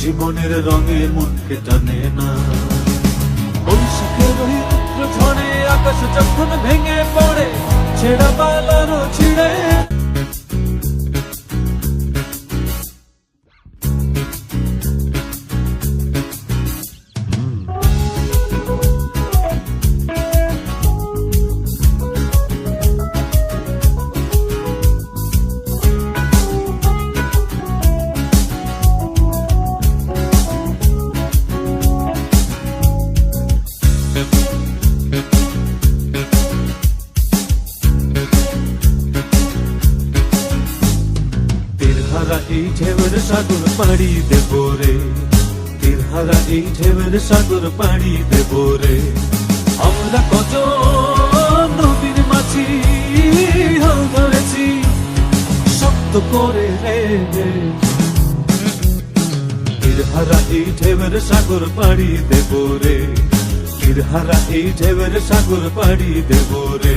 জীবনের রঙে মনকে টানে না। বৈশাখের আকাশ যখন ভেঙে পড়ে ছেড়া পালানো ছিঁড়ে তীরহারা এই ঢেউর সাগর পাড়ি দেব রে। তীরহারা এই ঢেউর সাগর পাড়ি দেব রে। আমরা কত নদীর মাছি হাল ধরেছি, শক্ত করে রে তীরহারা এই ঢেউর সাগর পাড়ি দেব রে। তীরহারা এই ঢেউর সাগর পাড়ি দেব রে।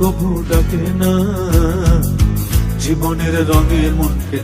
কবু ডাকে না জীবনের রঙে মনকে